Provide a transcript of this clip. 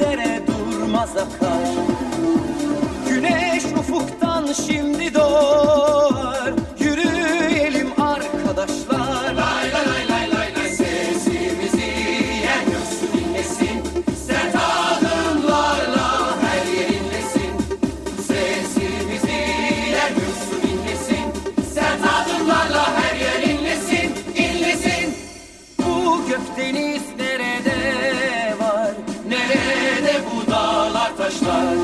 Dere durmaz akar. Güneş ufuktan şimdi bu dağlar taşlar.